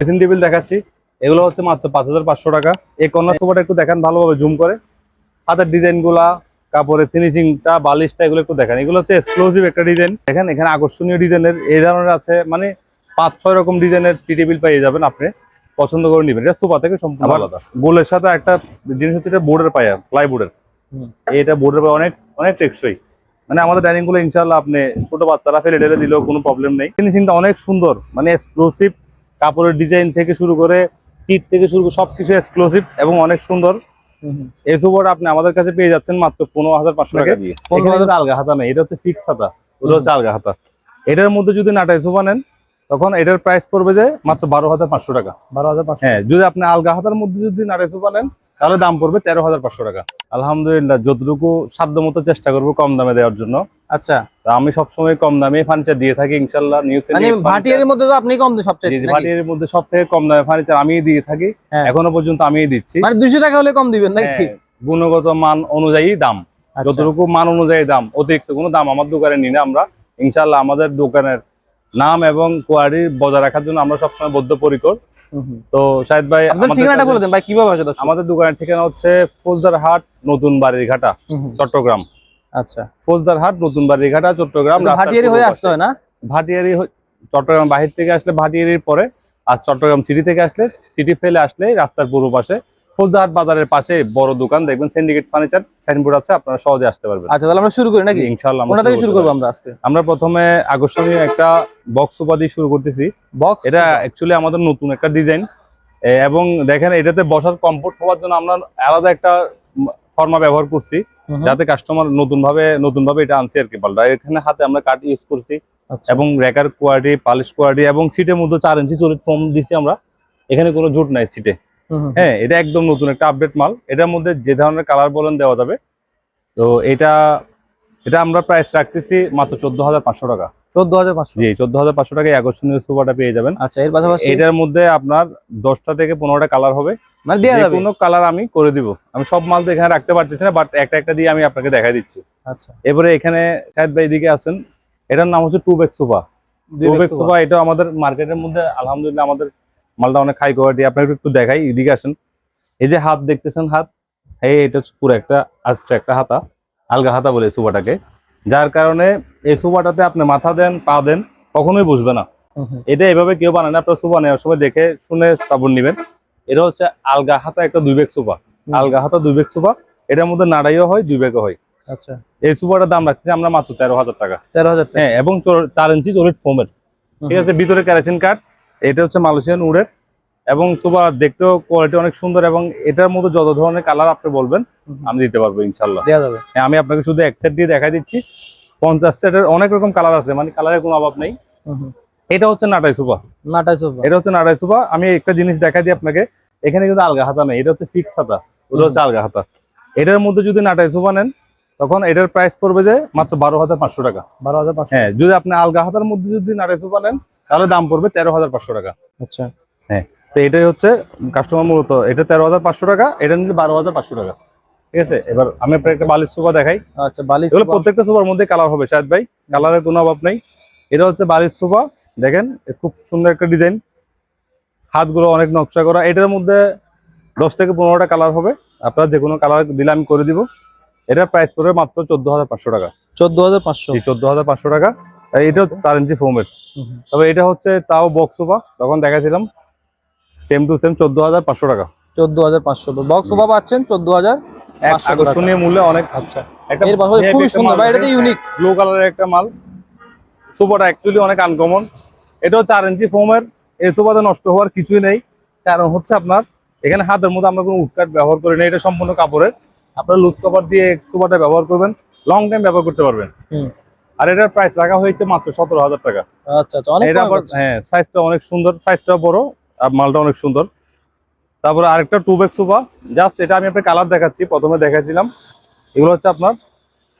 Dressing table দেখাচ্ছি। এগুলো হচ্ছে মাত্র পাঁচ হাজার পাঁচশো টাকা। এই কর্নার সোফাটা একটু দেখেন ভালোভাবে জুম করে। হাতের ডিজাইনগুলা কাপড়ের ফিনিশিংটা বালিশটা এগুলো একটু দেখেন। এগুলো হচ্ছে এক্সক্লুসিভ একটা ডিজাইন দেখেন এখানে আকর্ষণীয় ডিজাইনের এই ধরনের আছে মানে পাঁচ ছয় রকম ডিজাইনের টি টেবিল পেয়ে যাবেন আপনি। পছন্দ করে নেবেন। এটা সোফা থেকে সম্পূর্ণ আলাদা। গোলের সাথে একটা জিনিস হচ্ছে এটা বোর্ডের পায়া প্লাই বোর্ডের হুম। এটা বোর্ডের পায়া অনেক অনেক টেকসই। মানে আমাদের ডাইনিংগুলো ইনশাল্লাহ আপনি ছোট বাচ্চারা ফেলে ঢেলে দিলেও কোনো প্রবলেম নেই। ফিনিশিংটা অনেক সুন্দর মানে এক্সক্লুসিভ কাপড়ের ডিজাইন থেকে শুরু করে টিপ থেকে শুরু করে সবকিছু এক্সক্লুসিভ এবং অনেক সুন্দর। এই সুপারটা আপনি আমাদের কাছে পেয়ে যাচ্ছেন মাত্র পনেরো হাজার পাঁচশো টাকা দিয়ে। পনেরো হাজার আলগা হাতা নেই এটা হচ্ছে ফিক্স হাতা ওটা হচ্ছে আলগা হাতা। এটার মধ্যে যদি নাটাই সোফা নেন তখন এটার প্রাইস পড়বে যে মাত্র বারো হাজার পাঁচশো টাকা। বারো হাজার হ্যাঁ যদি আপনি আলগা হাতার মধ্যে যদি নাটাই সোফা নেন তাহলে দাম পড়বে তেরো হাজার পাঁচশো টাকা। আলহামদুলিল্লাহ যতটুকু সাধ্য মতো চেষ্টা করব কম দামে দেওয়ার জন্য। আচ্ছা তা আমি সবসময় কম দামে ফার্নিচার দিয়ে থাকি ইনশাল্লাহ নিউজ মানে ভাটিয়ারের মধ্যে তো আপনি কম দেন সবচেয়ে নাকি? ভাটিয়ার মধ্যে সব থেকে কম দামে ফার্নিচার আমিই দিয়ে থাকি হ্যাঁ। এখনও পর্যন্ত আমিই দিচ্ছি মানে দুইশো টাকা হলে কম দিবেন নাকি হ্যাঁ, গুণগত মান অনুযায়ী দাম আচ্ছা। যতটুকু মান অনুযায়ী দাম অতিরিক্ত কোনো দাম আমার দোকানে নিই না আমরা ইনশাল্লাহ আমাদের দোকানের নাম এবং কোয়ালিটি বজায় রাখার জন্য আমরা সবসময় বদ্ধপরিকর। তো শাহেদ ভাই আমাদের ঠিকানাটা বলে দেন ভাই কীভাবে আমাদের দোকানের ঠিকানা হচ্ছে ফৌজদার হাট নতুন বাড়ির ঘাটা। চট্টগ্রাম আচ্ছা ফৌজদার হাট নতুন বাড়ির চট্টগ্রাম ভাটিয়ারি হয়ে আসতে হয় না? ভাটিয়ারি চট্টগ্রাম বাহির থেকে আসলে ভাটিয়ারির পরে আর চট্টগ্রাম সিটি থেকে আসলে সিটি ফেলে আসলে রাস্তার পূর্ব পাশে। ফৌজদারহাট বাজারের পাশে বড় দোকান দেখবেন সিন্ডিকেট ফার্নিচার সাইনবোর্ড আছে আপনারা সহজে আসতে পারবেন। আচ্ছা তাহলে আমরা শুরু করি নাকি? ইনশাআল্লাহ আমরা থেকে শুরু করব আমরা আজকে? আমরা প্রথমে আকর্ষণীয় একটা বক্স উপাধি শুরু করতেছি। বক্স এটা অ্যাকচুয়ালি আমাদের নতুন একটা ডিজাইন এবং দেখেন এটাতে বসার কমফোর্ট হওয়ার জন্য আমরা আলাদা একটা ফর্মা ব্যবহার করছি। যাতে কাস্টমার নতুন ভাবে নতুন ভাবে এটা আনছে আর কি পাল্টা এখানে হাতে আমরা কাঠ ইউজ করছি আচ্ছা। এবং র্যাকার কোয়ালিটি পালিশ কোয়ালিটি এবং সিটের মধ্যে চার ইঞ্চি চলিত ফোম দিচ্ছি আমরা। এখানে কোনো জুট নাই সিটে। হ্যাঁ এটা একদম নতুন একটা আপডেট মাল। এটার মধ্যে যে ধরনের কালার বলেন দেওয়া যাবে। তো এটা এটা আমরা প্রাইস রাখতেছি মাত্র চোদ্দ হাজার পাঁচশো টাকা। জি টাকায় আকর্ষণীয় সোফাটা পেয়ে যাবেন। আচ্ছা এর পাশাপাশি? এটার মধ্যে আপনার দশটা থেকে পনেরোটা কালার হবে। মানে দেওয়া যাবে? কোনো কালার আমি করে দিব। আমি সব মাল তো এখানে রাখতে পারতেছি না বাট একটা একটা দিয়ে আমি আপনাকে দেখাই দিচ্ছি। আচ্ছা। এবারে এখানে ভাই এদিকে আছেন। এটার নাম হচ্ছে two back sofa two back sofa. এটা আমাদের মার্কেটের মধ্যে আলহামদুলিল্লাহ আমাদের মালটা অনেক হাই কোয়ালিটি আপনাকে একটু দেখাই এদিকে আসেন। এই যে হাত দেখতেছেন হাত এই এটা পুরো একটা আস্তে একটা হাতা। আলগা হাতা বলে সোফাটাকে যার কারণে এই সোফাটাতে আপনি মাথা দেন পা দেন কখনোই বসবে না। এটা এভাবে কেউ বানায় না আপনার সোফা নেওয়ার সময় দেখে শুনে তারপর নেবেন। এটা হচ্ছে আলগা হাতা একটা দুই বেগ সোফা। আলগা হাতা দুই বেগ সোফা এটার মধ্যে নাড়াইও হয় দুই বেগও হয়। আচ্ছা। এই সোফাটার দাম রাখছি আমরা মাত্র তেরো হাজার টাকা। তেরো হাজার হ্যাঁ এবং চার ইঞ্চি ফোমের ঠিক আছে ভিতরে ক্যারাচিন কাঠ এটা হচ্ছে মালয়েশিয়ান উডের এবং সোফা দেখতেও কোয়ালিটি অনেক সুন্দর এবং এটার মধ্যে যত ধরনের কালার আপনি বলবেন আমি দিতে পারব ইনশাল্লাহ দেওয়া যাবে। হ্যাঁ, আমি আপনাকে শুধু এক সেট দিয়ে দেখাই দিচ্ছি। পঞ্চাশ সেটের অনেক রকম কালার আছে মানে কালারের কোনো অভাব নেই। এটা হচ্ছে নাটাই সোফা নাটাই সোফা এটা হচ্ছে নাটাই সোফা আমি একটা জিনিস দেখাই দিই আপনাকে এখানে কিন্তু আলগা হাতা নেই এটা হচ্ছে ফিক্স হাতা ওটা হচ্ছে আলগা হাতা। এটার মধ্যে যদি নাটাই সোফা নেন তখন এটার প্রাইস পড়বে যে মাত্র বারো হাজার পাঁচশো টাকা। বারো হাজার পাঁচশো। হ্যাঁ যদি আপনি আলগা হাতার মধ্যে যদি নাটাই সোফা নেন তাহলে দাম পড়বে তেরো হাজার পাঁচশো টাকা। আচ্ছা। হ্যাঁ। তো এটাই হচ্ছে কাস্টমার মূলত। এটা তেরো হাজার পাঁচশো টাকা এটা নিলে বারো হাজার পাঁচশো টাকা। ঠিক আছে? এবার আমি একটা বালিশ সোফা দেখাই। আচ্ছা বালিশ এগুলো প্রত্যেকটা সোফার মধ্যে কালার হবে শাহেদ ভাই। কালারের কোনো অভাব নেই। এটা হচ্ছে বালিশ সোফা দেখেন খুব সুন্দর একটা ডিজাইন হাতগুলো অনেক নকশা করা। এটার মধ্যে দশ থেকে পনেরোটা কালার হবে। আপনারা যে কোনো কালার দিলে আমি করে দিব। এটার প্রাইস পড়বে মাত্র চোদ্দ হাজার পাঁচশো টাকা। চোদ্দ হাজার পাঁচশো। চোদ্দ হাজার পাঁচশো টাকা। এটা চার ইঞ্চি ফোমের। তবে এটা হচ্ছে তাও বক্স সোফা তখন দেখাছিলাম সেম টু সেম চোদ্দ হাজার পাঁচশো টাকা। চোদ্দ হাজার পাঁচশো। বক্স সোফা পাচ্ছেন চোদ্দ হাজার আকর্ষণীয় মূল্যে অনেক আচ্ছা একটা খুবই সুন্দর ভাই এটা তো ইউনিক ব্লু কালারের একটা মাল। সোফাটা অ্যাকচুয়ালি অনেক আনকমন এটাও চার ইঞ্চি ফোমের এই সোফাতে নষ্ট হওয়ার কিছুই নেই। কারণ হচ্ছে আপনার এখানে হাতের মধ্যে আমরা কোনো উৎকাট ব্যবহার করি না এটা সম্পূর্ণ কাপড়ের। আপনার লুজ কভার দিয়ে সোফাটা ব্যবহার করবেন লং টাইম ব্যবহার করতে পারবেন। আর এটার প্রাইস রাখা হয়েছে মাত্র সতেরো হাজার টাকা। আচ্ছা আচ্ছা অনেক এটা আবার হ্যাঁ সাইজটা অনেক সুন্দর সাইজটা বড়। মালটা অনেক সুন্দর। তারপরে আরেকটা টু ব্যাগ সোফা। জাস্ট এটা আমি আপনাকে কালার দেখাচ্ছি প্রথমে দেখাচ্ছিলাম এগুলো হচ্ছে আপনার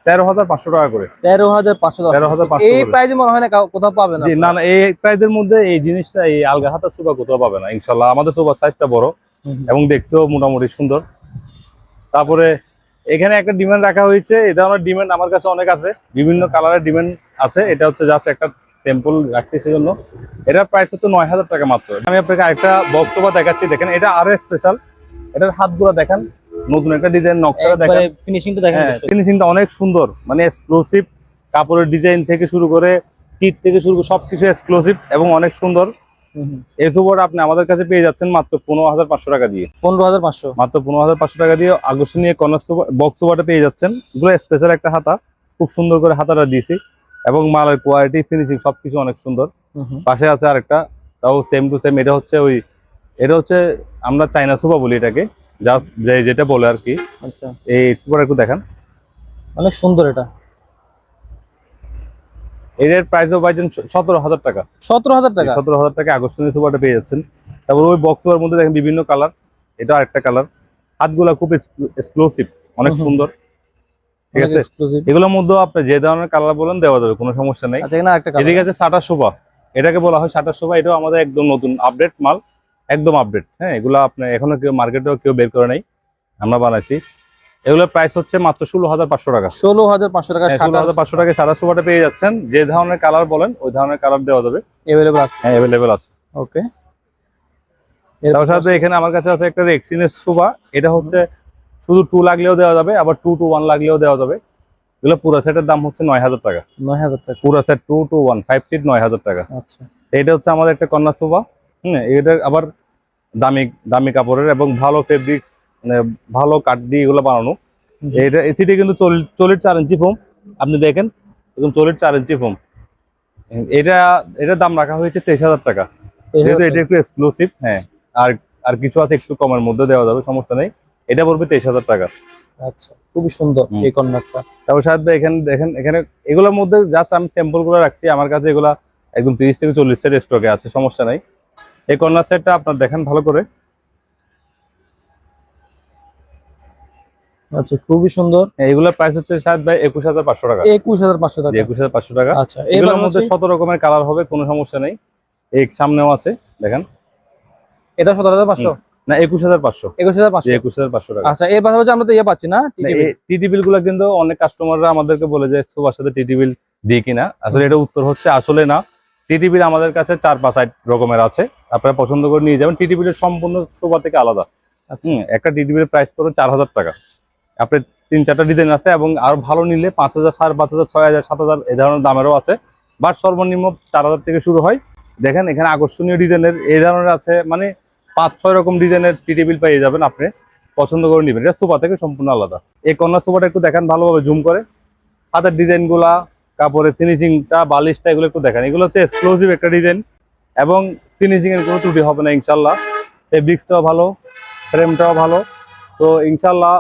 তেরো হাজার পাঁচশো টাকা করে। তেরো হাজার পাঁচশো টাকা। 13,500 এই প্রাইজে মনে হয় না কোথাও পাবে না। না না এই প্রাইজের মধ্যে এই জিনিসটা এই আলগা হাতার সোফা কোথাও পাবে না ইনশাল্লাহ। আমাদের সোফার সাইজটা বড়। এবং দেখতেও মোটামুটি সুন্দর। তারপরে এখানে একটা ডিমান্ড রাখা হয়েছে। এটা আমার ডিমান্ড আমার কাছে অনেক আছে। বিভিন্ন কালারের ডিমান্ড আছে। এটা হচ্ছে জাস্ট একটা টেম্পল রাখছি সেজন্য। এটার প্রাইস হচ্ছে নয় হাজার টাকা মাত্র। আমি আপনাকে আরেকটা সোফা দেখাচ্ছি। দেখেন এটা আরও স্পেশাল এটার হাতগুলো দেখেন নতুন একটা ডিজাইন নকশা একবারে দেখেন। ফিনিশিংটা দেখেন হ্যাঁ। ফিনিশিংটা অনেক সুন্দর। মানে এক্সক্লুসিভ কাপড়ের ডিজাইন থেকে শুরু করে চিট থেকে শুরু করে সবকিছু এক্সক্লুসিভ এবং অনেক সুন্দর। আপনি আমাদের কাছে পেয়ে যাচ্ছেন মাত্র পনেরো হাজার পাঁচশো টাকা দিয়ে। পনেরো হাজার পাঁচশো। মাত্র পনেরো হাজার পাঁচশো টাকা দিয়ে আকর্ষণীয় বক্স পেয়ে যাচ্ছেন। এগুলো স্পেশাল একটা হাতা। খুব সুন্দর করে হাতাটা দিয়েছি। এবং মালের কোয়ালিটি ফিনিশিং সবকিছু অনেক সুন্দর। পাশে আছে আরেকটা তাও সেম টু সেম এটা হচ্ছে ওই এটা হচ্ছে আমরা চাইনা সোফা বলি এটাকে জাস্ট যেটা বলে আর কি। আচ্ছা। এই সোফাটা একটু দেখান। অনেক সুন্দর এটা। এটার প্রাইসও পাইছেন সতেরো হাজার টাকা। সতেরো হাজার টাকা? সতেরো হাজার টাকা আকর্ষণীয় সোফাটা পেয়ে যাচ্ছেন। তারপর ওই বক্স সোফার মধ্যে দেখেন বিভিন্ন কালার এটা আরেকটা কালার হাতগুলা খুব এক্সক্লুসিভ অনেক। সুন্দর। ঠিক আছে? এগুলোর মধ্যে আপনি যে ধরনের কালার বলেন দেওয়া যাবে কোনো সমস্যা নেই। আচ্ছা। এদিকে আছে সাটার সোফা এটাকে বলা হয় সাটার সোফা এটাও আমাদের একদম নতুন আপডেট মাল একদম আপডেট হ্যাঁ এগুলো আপনার এখনও কেউ মার্কেটেও কেউ বের করে নাই। আমরা বানাইছি। এগুলোর প্রাইস হচ্ছে মাত্র ষোলো হাজার পাঁচশো টাকা। ষোলো হাজার পাঁচশো টাকা ষোলো হাজার পাঁচশো টাকা সাদা সোফাটা পেয়ে যাচ্ছেন। যে ধরনের কালার বলেন ওই ধরনের কালার দেওয়া যাবে। আছে। হ্যাঁ অ্যাভেলেবেল আছে। ওকে তার সাথে এখানে আমার কাছে আছে একটা রেক্সিনের সোফা এটা হচ্ছে শুধু টু লাগলেও দেওয়া যাবে আবার টু টু ওয়ান লাগলেও দেওয়া যাবে। এগুলো পুরো সেটের দাম হচ্ছে নয় হাজার টাকা। নয় হাজার টাকা। পুরো set two two one five seat নয় হাজার টাকা। আচ্ছা। এটা হচ্ছে আমাদের একটা কন্যা সোফা হুম এটা আবার দামি দামি কাপড়ের এবং ভালো ফেব্রিক্স মানে ভালো কাঠ দিয়ে এগুলো বানানো। এটা এসিটি কিন্তু চল্লিশ চল্লিশ চার ইঞ্চি ফোম আপনি দেখেন একদম চল্লিশ চার ইঞ্চি ফোম এটা এটার দাম রাখা হয়েছে তেইশ হাজার টাকা। যেহেতু এটা একটু এক্সক্লুসিভ হ্যাঁ আর আর কিছু আছে একটু কমের মধ্যে দেওয়া যাবে সমস্যা নেই। এটা পড়বে তেইশ হাজার টাকা। আচ্ছা খুবই সুন্দর এই কর্নারটা তারপর সাহেব ভাই এখানে দেখেন এখানে এগুলোর মধ্যে জাস্ট আমি স্যাম্পলগুলো রাখছি আমার কাছে এগুলা একদম তিরিশ থেকে চল্লিশ সেট স্টকে আছে সমস্যা নাই। এই কর্নার সেটটা আপনার দেখেন ভালো করে। আচ্ছা খুবই সুন্দর। এগুলোর প্রাইস হচ্ছে সাহেব ভাই একুশ হাজার পাঁচশো টাকা। একুশ হাজার পাঁচশো টাকা। একুশ হাজার পাঁচশো টাকা। আচ্ছা এগুলোর মধ্যে মধ্যে শত রকমের কালার হবে কোনো সমস্যা নেই। এই সামনেও আছে দেখেন। এটা সতেরো হাজার পাঁচশো? না একুশ হাজার পাঁচশো। একুশ হাজার পাঁচশো? একুশ হাজার পাঁচশো টাকা। আচ্ছা এর পাশাপাশি আমরা তো ইয়ে পাচ্ছি না টিটি বিল? গুলো কিন্তু অনেক কাস্টমাররা আমাদেরকে বলে যে সোফার সাথে টিটি বিল দিই কিনা? আসলে এটা উত্তর হচ্ছে আসলে না। বিল আমাদের কাছে চার পাঁচ আট রকমের আছে। আপনারা পছন্দ করে নিয়ে যাবেন। বিলের সম্পূর্ণ সোফা থেকে আলাদা। আচ্ছা। একটা বিলের প্রাইস পড়বে চার হাজার টাকা। আপনার তিন চারটা ডিজাইন আছে এবং আরও ভালো নিলে পাঁচ হাজার সাড়ে পাঁচ হাজার ছয় হাজার সাত হাজার এই ধরনের দামেরও আছে। বাট সর্বনিম্ন চার হাজার থেকে শুরু হয়। দেখেন এখানে আকর্ষণীয় ডিজাইনের এই ধরনের আছে। মানে পাঁচ ছয় রকম ডিজাইনের টিটি বিল পেয়ে যাবেন আপনি। পছন্দ করে নেবেন। এটা সোফা থেকে সম্পূর্ণ আলাদা। এই কর্নার সোফাটা একটু দেখেন ভালোভাবে জুম করে। হাতের ডিজাইনগুলা কাপড়ের ফিনিশিংটা বালিশটা এগুলো একটু দেখেন। এগুলো হচ্ছে এক্সক্লুসিভ একটা ডিজাইন এবং ফিনিশিং এর কোনো ত্রুটি হবে না ইনশাল্লাহ ফেব্রিক্সটাও ভালো ফ্রেমটাও ভালো। তো ইনশাল্লাহ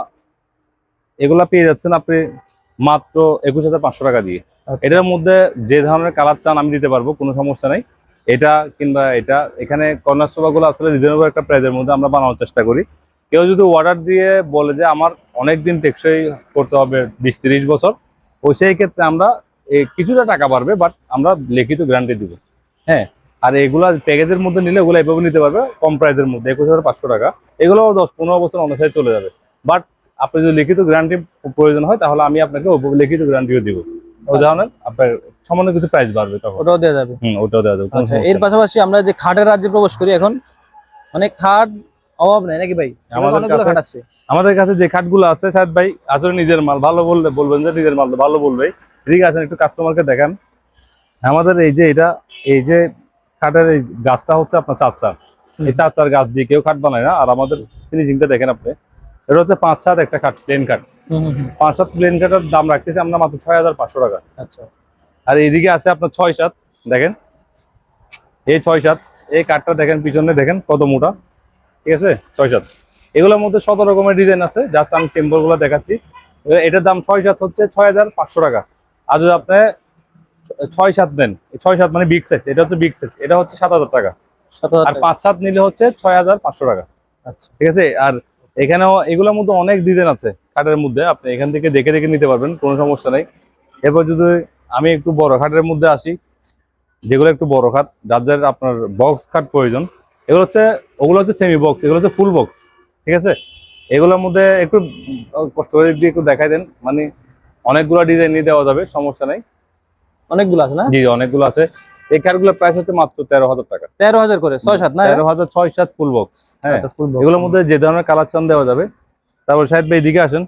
এগুলা পেয়ে যাচ্ছেন আপনি মাত্র একুশ হাজার পাঁচশো টাকা দিয়ে। আচ্ছা। এটার মধ্যে যে ধরনের কালার চান আমি দিতে পারব কোনো সমস্যা নাই। এটা কিংবা এটা, এখানে সোফাগুলো আসলে রিজনেবল একটা প্রাইজের মধ্যে আমরা বানানোর চেষ্টা করি। কেউ যদি অর্ডার দিয়ে বলে যে আমার অনেক দিন টেকসই করতে হবে, বিশ তিরিশ বছর ও সেই ক্ষেত্রে আমরা কিছুটা টাকা বাড়বে বাট আমরা লিখিত গ্যারান্টি দিব। হ্যাঁ আর এগুলা প্যাকেজের মধ্যে নিলে ওগুলো এভাবে নিতে পারবে, কম প্রাইজের মধ্যে, একুশ হাজার পাঁচশো টাকা। এগুলো দশ পনেরো বছর অনুসারে চলে যাবে। বাট আপনি যদি লিখিত গ্যারান্টি প্রয়োজন হয়, তাহলে আমি আপনাকে লিখিত গ্যারান্টিও দিব। আপনার সামান্য কিছু প্রাইস বাড়বে তখন। ওটাও দেওয়া যাবে। হুম ওটাও দেওয়া যাবে আচ্ছা এর পাশাপাশি আমরা যে খাটের রাজ্যে প্রবেশ করি এখন মানে খাট অভাব নেই নাকি ভাই? আমাদের অনেকগুলো খাট আছে। আমাদের কাছে যে খাটগুলো আছে সাহেব ভাই আসলে নিজের মাল ভালো বললে বলবেন যে নিজের মাল ভালো বলবে এদিকে আছেন একটু কাস্টমারকে দেখান। আমাদের এই যে এটা এই যে খাটের এই গাছটা হচ্ছে আপনার চার চার এই চার চার গাছ দিয়ে কেউ খাট বানায় না আর আমাদের ফিনিশিংটা দেখেন আপনি। এটা হচ্ছে পাঁচ সাত একটা খাট প্লেন খাট। পাঁচ সাত প্লেন খাটের দাম রাখতেছি আমরা মাত্র ছয় হাজার পাঁচশো টাকা। আচ্ছা। আর এইদিকে আছে আপনার ছয় সাত দেখেন। এই ছয় সাত এই কাঠটা দেখেন পিছনে দেখেন কত মোটা। ঠিক আছে? ছয় সাত। এগুলোর মধ্যে শত রকমের ডিজাইন আছে জাস্ট আমি সিম্বলগুলো দেখাচ্ছি। এটার দাম ছয় সাত হচ্ছে ছয় হাজার পাঁচশো টাকা। আর যদি আপনি ছয় সাত নেন ছয় সাত মানে বিগ সাইজ এটা হচ্ছে বিগ সাইজ এটা হচ্ছে সাত হাজার টাকা। আর পাঁচ সাত নিলে হচ্ছে ছয় হাজার পাঁচশো টাকা। আচ্ছা। ঠিক আছে? আর এখানেও এগুলোর মধ্যে অনেক ডিজাইন আছে। খাটের মধ্যে আপনি এখান থেকে দেখে দেখে নিতে পারবেন কোনো সমস্যা নেই। এরপর যদি আমি একটু বড় খাটের মধ্যে আসি যেগুলো একটু বড় খাট যার যার আপনার বক্স খাট প্রয়োজন এগুলো হচ্ছে ওগুলো হচ্ছে সেমি বক্স এগুলো হচ্ছে ফুল বক্স ঠিক আছে? এগুলোর মধ্যে একটু কষ্ট করে দিয়ে একটু দেখাই দেন মানে অনেকগুলো ডিজাইন নিয়ে দেওয়া যাবে সমস্যা নেই। অনেকগুলো আছে না? জি অনেকগুলো আছে। এই খাটগুলোর প্রাইস হচ্ছে মাত্র তেরো হাজার টাকা। তেরো হাজার করে ছয় সাত না? তেরো হাজার ছয় সাত ফুল বক্স হ্যাঁ। আচ্ছা ফুল এগুলোর মধ্যে যে ধরনের কালার চান দেওয়া যাবে তারপর সাইড ভাই এদিকে আসেন।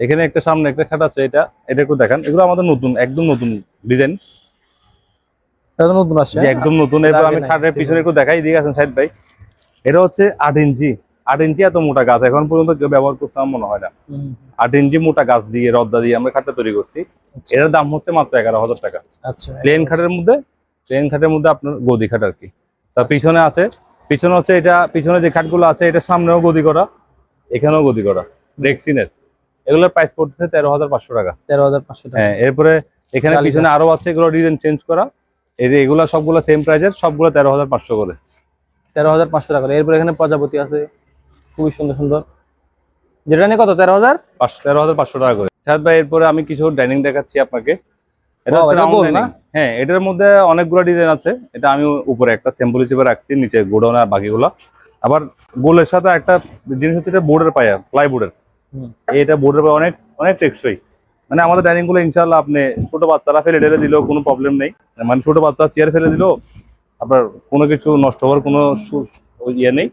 এখানে একটা সামনে একটা খাট আছে এটা এটা একটু দেখান। এগুলো আমাদের নতুন একদম নতুন ডিজাইন। এটা নতুন আসছে একদম নতুন। এরপর আমি খাটের পিছনে একটু দেখাই দিয়ে আছেন সাইড ভাই। এটা হচ্ছে আট ইঞ্চি। আট ইঞ্চি এত মোটা গাছ এখন পর্যন্ত কেউ ব্যবহার করছে আমার মনে হয় না। আট ইঞ্চি মোটা গাছ দিয়ে রদ্দা দিয়ে আমরা খাটটা তৈরি করছি। আচ্ছা। এটার দাম হচ্ছে মাত্র এগারো হাজার টাকা। আচ্ছা। প্লেন খাটের মধ্যে প্লেন খাটের মধ্যে আপনার গদি খাট আর কি। তার পিছনে আছে পিছনে হচ্ছে এটা পিছনে যে খাটগুলো আছে এটা সামনেও গদি করা। এখানেও গদি করা। রেক্সিনের এগুলোর প্রাইস পড়তেছে তেরো হাজার পাঁচশো টাকা। তেরো হাজার পাঁচশো টাকা। হ্যাঁ এরপরে এখানে পিছনে আরও আছে এগুলো ডিজাইন চেঞ্জ করা। এই যে এগুলো সবগুলো সেম প্রাইজের সবগুলো তেরো হাজার পাঁচশো করে। তেরো হাজার পাঁচশো টাকা এরপরে এখানে প্রজাপতি আছে। খুবই সুন্দর সুন্দর। যেটা নিয়ে কত তেরো হাজার? পাঁচশো তেরো হাজার পাঁচশো টাকা করে। সাদ ভাই এরপরে আমি কিছু ডাইনিং দেখাচ্ছি আপনাকে। এটা হচ্ছে। না? হ্যাঁ এটার মধ্যে অনেকগুলো ডিজাইন আছে। এটা আমি উপরে একটা স্যাম্পল হিসেবে রাখছি নিচে গোডাউন আর বাকিগুলো। আবার গোলের সাথে একটা জিনিস হচ্ছে এটা বোর্ডের পায়া প্লাইবোর্ডের। এটা বোর্ডের পায়া অনেক অনেক টেকসই। মানে আমাদের ডাইনিংগুলো ইনশাল্লাহ আপনি ছোট বাচ্চারা ফেলে ঢেলে দিলেও কোনো প্রবলেম নেই। মানে ছোট বাচ্চা চেয়ার ফেলে দিলেও আপনার কোনো কিছু নষ্ট হওয়ার কোনো ইয়ে নেই।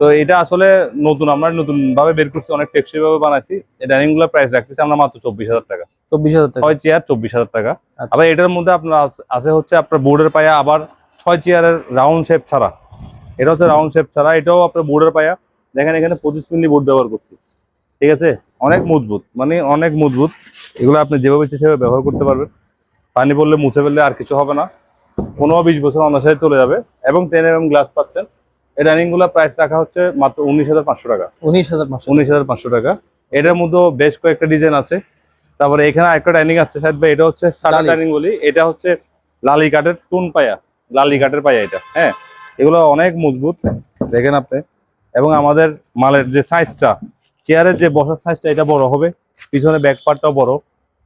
তো এটা আসলে নতুন আমরা নতুন ভাবে বের করছি অনেক টেকসই ভাবে বানাইছি। এই ডাইনিংগুলোর প্রাইস রাখতেছি আমরা মাত্র চব্বিশ হাজার টাকা। চব্বিশ হাজার টাকা। ছয় চেয়ার চব্বিশ হাজার টাকা। আচ্ছা। আবার এটার মধ্যে আপনার আছে হচ্ছে আপনার বোর্ডের পায়া আবার ছয় চেয়ারের রাউন্ড শেপ ছাড়া। এটা হচ্ছে রাউন্ড শেপ ছাড়া এটাও আপনার বোর্ডের পায়া। দেখেন এখানে পঁচিশ মিলি বোর্ড ব্যবহার করছি। ঠিক আছে? অনেক মজবুত মানে অনেক মজবুত। এগুলো আপনি যেভাবে ইচ্ছে সেভাবে ব্যবহার করতে পারবেন। পানি পড়লে মুছে ফেললে আর কিছু হবে না। পনেরো বিশ বছর অনাসারে চলে যাবে। এবং টেন এম গ্লাস পাচ্ছেন। এই ডাইনিংগুলোর প্রাইস রাখা হচ্ছে মাত্র উনিশ হাজার পাঁচশো টাকা। উনিশ হাজার পাঁচশো উনিশ হাজার পাঁচশো টাকা। এটার মধ্যেও বেশ কয়েকটা ডিজাইন আছে। তারপরে এখানে আরেকটা ডাইনিং আছে সাহেব ভাই এটা হচ্ছে সাদা ডাইনিং বলি। এটা হচ্ছে লালি কাঠের টুন পায়া। লালি কাঠের পায়া এটা। হ্যাঁ? এগুলো অনেক মজবুত দেখেন আপনি। এবং আমাদের মালের যে সাইজটা চেয়ারের যে বসার সাইজটা এটা বড় হবে। পিছনে ব্যাক পার্টটাও বড়।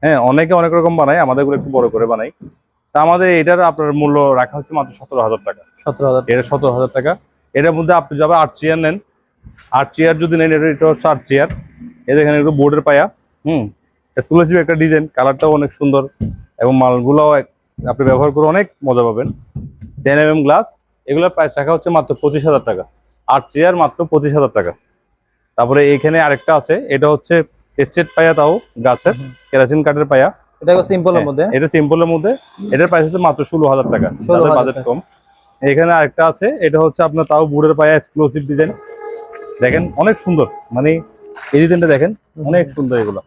হ্যাঁ অনেকে অনেক রকম বানায় আমাদেরগুলো একটু বড় করে বানাই। তা আমাদের এটার আপনার মূল্য রাখা হচ্ছে মাত্র সতেরো হাজার টাকা। সতেরো হাজার এটা সতেরো হাজার টাকা। এটার মধ্যে আপনি যাবে আট চেয়ার নেন। আট চেয়ার যদি নেন এটা এটা হচ্ছে আট চেয়ার এই দেখেন একটু বোর্ডের পায়া। হুম এক্সক্লুসিভ একটা ডিজাইন কালারটাও অনেক সুন্দর। এবং মালগুলোও এক- আপনি ব্যবহার করে অনেক মজা পাবেন। টেন এম এম গ্লাস এগুলোর প্রাইস রাখা হচ্ছে মাত্র পঁচিশ হাজার টাকা। আর চেয়ার মাত্র পঁচিশ হাজার টাকা। তারপরে এখানে আরেকটা আছে এটা হচ্ছে স্টেট পায়া তাও গাছের কেরাসিন কাঠের পায়া। এটা সিম্পলের হ্যাঁ, মধ্যে। এটা সিম্পলের মধ্যে। এটার প্রাইস হচ্ছে মাত্র ষোলো হাজার টাকা বাজেট কম। এখানে আরেকটা আছে এটা হচ্ছে আপনার তাও বুড়ের পায়া এক্সক্লুসিভ ডিজাইন দেখেন অনেক সুন্দর। মানে এই ডিজাইনটা দেখেন অনেক সুন্দর এগুলো।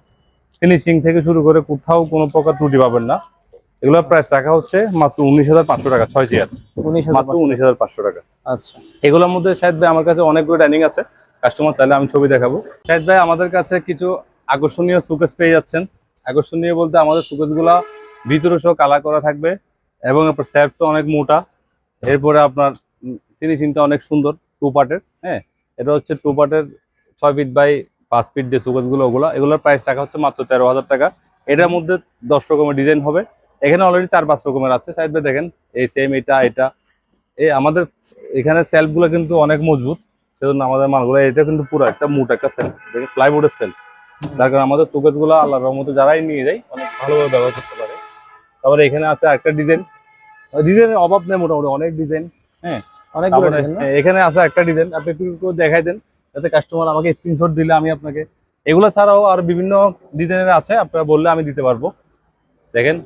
ফিনিশিং থেকে শুরু করে কোথাও কোনো প্রকার ত্রুটি পাবেন না। এগুলোর প্রাইস রাখা হচ্ছে মাত্র উনিশ হাজার পাঁচশো টাকা ছয় চেয়ার মাত্র উনিশ হাজার পাঁচশো টাকা। আচ্ছা। এগুলোর মধ্যে শাহেদ ভাই আমার কাছে অনেকগুলো ডাইনিং আছে। কাস্টমার চাইলে আমি ছবি দেখাবো। শাহেদ ভাই আমাদের কাছে কিছু আকর্ষণীয় সুকেস পেয়ে যাচ্ছেন। আকর্ষণীয় বলতে আমাদের সুকেসগুলা ভিতরে সহ কালার করা থাকবে এবং আপনার স্যাপটা অনেক মোটা। এরপরে আপনার ফিনিশিংটা অনেক সুন্দর টু পার্টের হ্যাঁ? এটা হচ্ছে টু পার্টের ছয় ফিট বাই পাঁচ ফিট যে সুকেসগুলো ওগুলো। এগুলোর প্রাইস রাখা হচ্ছে মাত্র তেরো হাজার টাকা। এটার মধ্যে দশ রকমের ডিজাইন হবে। এখানে অলরেডি চার পাঁচ রকমের আছে। সাইড দেখেন এই সেম এটা এটা। এই আমাদের এখানে সেলফগুলো কিন্তু অনেক মজবুত সেজন্য আমাদের মালগুলো এটা কিন্তু পুরো একটা মোটা একটা সেল দেখে প্লাইবোর্ডের সেল তার কারণে আমাদের সুকেসগুলো আল্লাহর রহমতে যারাই নিয়ে যায় অনেক ভালোভাবে ব্যবহার করতে পারে। তারপরে এখানে আছে একটা ডিজাইন ডিজাইনের অভাব নেই মোটামুটি অনেক ডিজাইন হ্যাঁ। অনেক এখানে আছে একটা ডিজাইন আপনি একটু দেখাই দেন যাতে কাস্টমার আমাকে স্ক্রিনশট দিলে আমি আপনাকে। এগুলো ছাড়াও আর বিভিন্ন ডিজাইনের আছে আপনারা বললে আমি দিতে পারব। দেখেন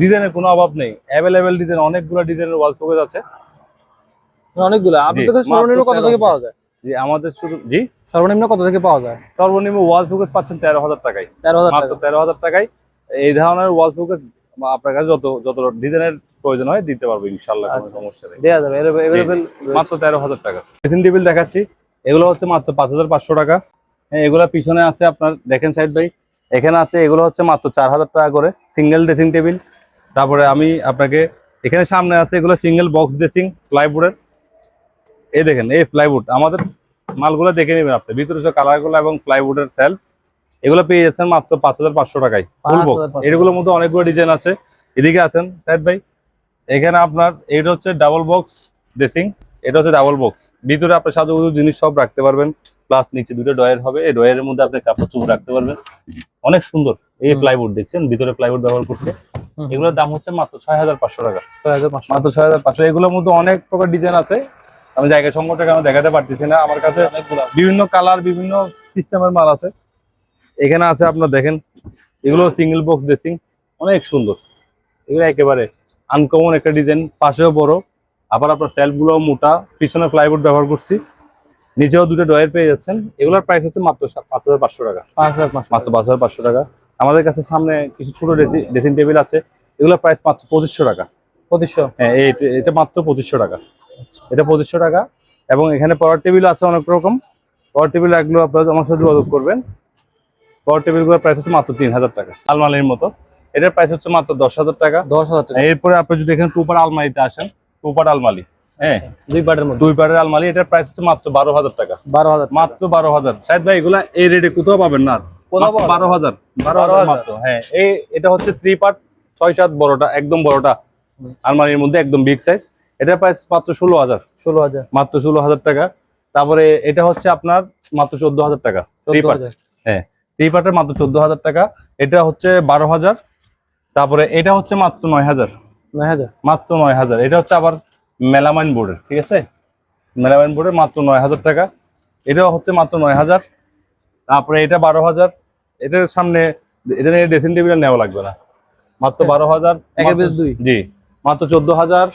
ডিজাইনের কোনো অভাব নেই। অ্যাভেলেবেল ডিজাইন অনেকগুলো ডিজাইনের ওয়াল শোকেস আছে। অনেকগুলো। আপনাদের জি, সর্বনিম্ন কত থেকে পাওয়া যায়? যে আমাদের শুধু জি? সর্বনিম্ন কত থেকে পাওয়া যায়? সর্বনিম্ন ওয়াল শোকেস পাচ্ছেন তেরো হাজার টাকায়। তেরো হাজার মাত্র তেরো হাজার টাকায়। এই ধরনের ওয়াল শোকেস আপনার কাছে যত যত ডিজাইনের প্রয়োজন হয় দিতে পারব ইনশাল্লাহ কোনো আচ্ছা। সমস্যা নেই। দেওয়া যাবে। অ্যাভেলেবেল মাত্র তেরো হাজার টাকা। ড্রেসিং টেবিল দেখাচ্ছি। এগুলো হচ্ছে মাত্র পাঁচ হাজার পাঁচশো টাকা। হ্যাঁ এগুলো পিছনে আছে আপনার দেখেন সাইড ভাই এখানে আছে এগুলো হচ্ছে মাত্র চার হাজার টাকা করে সিঙ্গেল ড্রেসিং টেবিল তারপরে আমি আপনাকে এখানে সামনে আছে এগুলো সিঙ্গেল বক্স ড্রেসিং প্লাইবোর্ডের এই দেখেন এই প্লাইবোর্ড আমাদের মালগুলো দেখে নেবেন আপনি। ভিতরে সব কালারগুলো এবং প্লাইবোর্ডের সেল এগুলো পেয়ে যাচ্ছেন মাত্র পাঁচ হাজার পাঁচশো টাকায় ফুল বক্স এগুলোর মধ্যে অনেকগুলো ডিজাইন আছে। এদিকে আছেন সাইড ভাই। এখানে আপনার এইটা হচ্ছে ডাবল বক্স ড্রেসিং এটা হচ্ছে ডাবল বক্স ভিতরে আপনি সাজু জিনিস সব রাখতে পারবেন। প্লাস নিচে দুটো ডয়ের হবে। এই ডয়ের মধ্যে আপনি কাপড় চুপ রাখতে পারবেন। অনেক সুন্দর। এই। প্লাইউড দেখছেন? ভিতরে প্লাইউড ব্যবহার করছে এগুলোর দাম হচ্ছে মাত্র ছয় হাজার পাঁচশো টাকা। মাত্র ছয় হাজার পাঁচশো। এগুলোর মধ্যে অনেক প্রকার ডিজাইন আছে। আমি জায়গা সংকটে আমি দেখাতে পারতেছি না। আমার কাছে বিভিন্ন কালার বিভিন্ন সিস্টেমের মাল আছে। এখানে আছে আপনার দেখেন এগুলো সিঙ্গেল বক্স ড্রেসিং অনেক সুন্দর। এগুলো একেবারে আনকমন একটা ডিজাইন পাশেও বড়। আবার আপনার সেলফগুলো মোটা। পিছনে প্লাইউড ব্যবহার করছি। নিচেও দুটো ডয়ের পেয়ে যাচ্ছেন। এগুলোর প্রাইস হচ্ছে মাত্র পাঁচ হাজার পাঁচশো টাকা। পাঁচ হাজার পাঁচশো মাত্র পাঁচ হাজার পাঁচশো টাকা। আমাদের কাছে সামনে কিছু ছোট ড্রেসিং টেবিল আছে। এগুলোর প্রাইস মাত্র পঁচিশশো টাকা। পঁচিশশো। হ্যাঁ এটা মাত্র পঁচিশশো টাকা। এটা পঁচিশশো টাকা। এবং এখানে পাওয়ার টেবিল আছে অনেক রকম। পাওয়ার টেবিল এগুলো আপনারা আমার সাথে যোগাযোগ করবেন। পাওয়ার টেবিলগুলোর প্রাইস হচ্ছে মাত্র তিন হাজার টাকা। আলমারির মতো। এটার প্রাইস হচ্ছে মাত্র দশ হাজার টাকা। দশ হাজার টাকা। এরপরে আপনি যদি এখানে টু পার আলমারিতে আসেন টু পার আলমারি। হ্যাঁ। দুই মধ্যে? দুই আলমারি এটার প্রাইস হচ্ছে মাত্র বারো হাজার টাকা। বারো হাজার মাত্র বারো হাজার। ভাই এগুলা এই রেটে কোথাও পাবেন না? বারো হাজার। বারো হাজার। মাত্র হ্যাঁ। এই এটা হচ্ছে থ্রি পার্ট ছয় সাত বড়টা একদম বড়টা আলমারির মধ্যে একদম বিগ সাইজ এটার প্রাইস মাত্র ষোলো হাজার। ষোলো হাজার। মাত্র ষোলো হাজার টাকা। তারপরে এটা হচ্ছে আপনার মাত্র চোদ্দ হাজার টাকা। থ্রি পার্ট হ্যাঁ। থ্রি পার্টের মাত্র চোদ্দ হাজার টাকা। এটা হচ্ছে বারো হাজার। তারপরে এটা হচ্ছে মাত্র নয় হাজার। নয় হাজার। মাত্র নয় হাজার। এটা হচ্ছে আবার মেলামাইন বোর্ডের ঠিক আছে? মেলামাইন বোর্ডের মাত্র নয় হাজার টাকা। এটাও হচ্ছে মাত্র নয় হাজার। তারপরে এটা বারো হাজার। এটার সামনে এটা নিয়ে ড্রেসিং টেবিল নেওয়া লাগবে না। মাত্র বারো হাজার। জি মাত্র চোদ্দ হাজার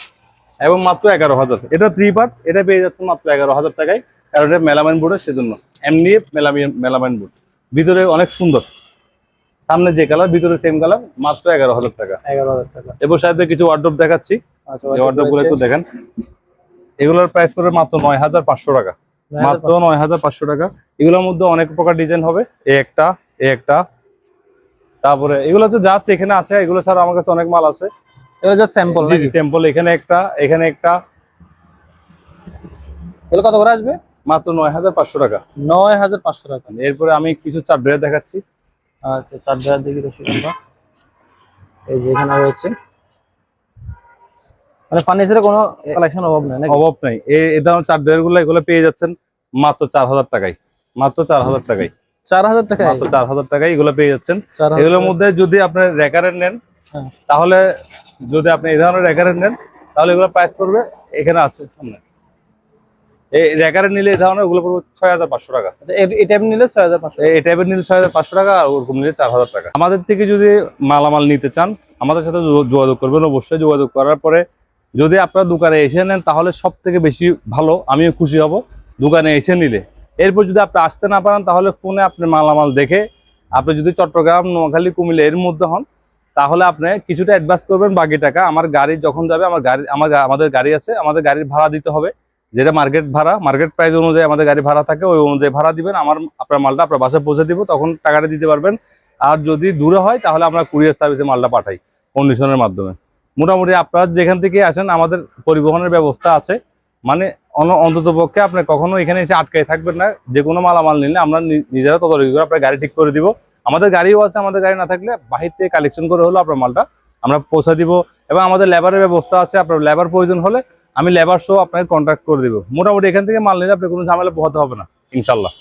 এবং মাত্র এগারো হাজার। এটা থ্রি পার্ট এটা পেয়ে যাচ্ছে মাত্র এগারো হাজার টাকায়। কারণ এটা মেলামাইন বোর্ডের সেজন্য। এমনি মেলামাইন মেলামাইন বোর্ড। ভিতরে অনেক সুন্দর। সামনে যে কালার ভিতরে সেম কালার মাত্র এগারো হাজার টাকা। এগারো হাজার টাকা। এবার সাথে কিছু ওয়ার্ড্রপ দেখাচ্ছি। একটু দেখেন। এগুলোর প্রাইস পড়বে মাত্র নয় হাজার পাঁচশো টাকা। মাত্র নয় হাজার পাঁচশো টাকা। এগুলোর মধ্যে অনেক প্রকার ডিজাইন হবে। এ একটা এ একটা। তারপরে এগুলো তো জাস্ট এখানে আছে এগুলো ছাড়া আমার কাছে অনেক মাল আছে। এগুলো জাস্ট স্যাম্পল স্যাম্পল এখানে একটা এখানে একটা। এগুলো কত করে আসবে? মাত্র নয় হাজার পাঁচশো টাকা। নয় হাজার পাঁচশো টাকা। এরপরে আমি কিছু চার ড্রেস দেখাচ্ছি। আচ্ছা চার দেখি এই যে এখানে রয়েছে। মানে ফার্নিচারের কোনো কালেকশন অভাব নেই অভাব নাই। এই ধরনের চারগুলো এগুলো পেয়ে যাচ্ছেন মাত্র চার হাজার টাকায়। মাত্র চার হাজার টাকায়। চার হাজার টাকা মাত্র চার হাজার টাকায় এগুলো পেয়ে যাচ্ছেন। এগুলোর মধ্যে যদি আপনি রেকারের নেন হ্যাঁ। তাহলে যদি আপনি এই ধরনের রেকারের নেন তাহলে এগুলো প্রাইস পড়বে এখানে আছে সামনে। এই রেকারের নিলে এই ধরনের ওগুলো পড়বে ছয় হাজার পাঁচশো টাকা। আচ্ছা এই- এই টাইপ নিলে ছয় হাজার পাঁচশো এই টাইপের নিলে ছয় হাজার পাঁচশো টাকা আর ওরকম নিলে চার হাজার টাকা। আমাদের থেকে যদি মালামাল নিতে চান আমাদের সাথে যোগাযোগ করবেন। অবশ্যই যোগাযোগ করার পরে যদি আপনার দোকানে এসে নেন, তাহলে সব থেকে বেশি ভালো, আমিও খুশি হব দোকানে এসে নিলে। এরপর যদি আপনি আসতে না পারেন, তাহলে ফোনে আপনি মালামাল দেখে, আপনি যদি চট্টগ্রাম, নোয়াখালী, কুমিল্লা এর মধ্যে হন, তাহলে আপনি কিছুটা অ্যাডভান্স করবেন বাকি টাকা। আমার গাড়ি যখন যাবে, আমার গাড়ি, আমার আমাদের গাড়ি আছে, আমাদের গাড়ির ভাড়া দিতে হবে। যেটা মার্কেট ভাড়া মার্কেট প্রাইস অনুযায়ী আমাদের গাড়ি ভাড়া থাকে, ওই অনুযায়ী ভাড়া দিবেন। আমার, আপনার মালটা আপনার বাসায় পৌঁছে দিব, তখন টাকাটা দিতে পারবেন। আর যদি দূরে হয়, তাহলে আমরা কুরিয়ার সার্ভিসে মালটা পাঠাই কন্ডিশনের মাধ্যমে। মোটামুটি আপনারা যেখান থেকে আসেন, আমাদের পরিবহনের ব্যবস্থা আছে। মানে অন্তত পক্ষে আপনি কখনো এখানে এসে আটকাই থাকবেন না। যে কোনো মালামাল নিলে আমরা নিজেরা তদারকি করে আপনার গাড়ি ঠিক করে দিব। আমাদের গাড়িও আছে, আমাদের গাড়ি না থাকলে বাহির থেকে কালেকশন করে হলো আপনার মালটা আমরা পৌঁছে দিব। এবং আমাদের লেবারের ব্যবস্থা আছে, আপনার লেবার প্রয়োজন হলে আমি লেবার সহ আপনাকে কন্ট্যাক্ট করে দিব। মোটামুটি এখান থেকে মাল নিলে আপনি কোনো ঝামেলা পোহাতে হবে না, ইনশাল্লাহ।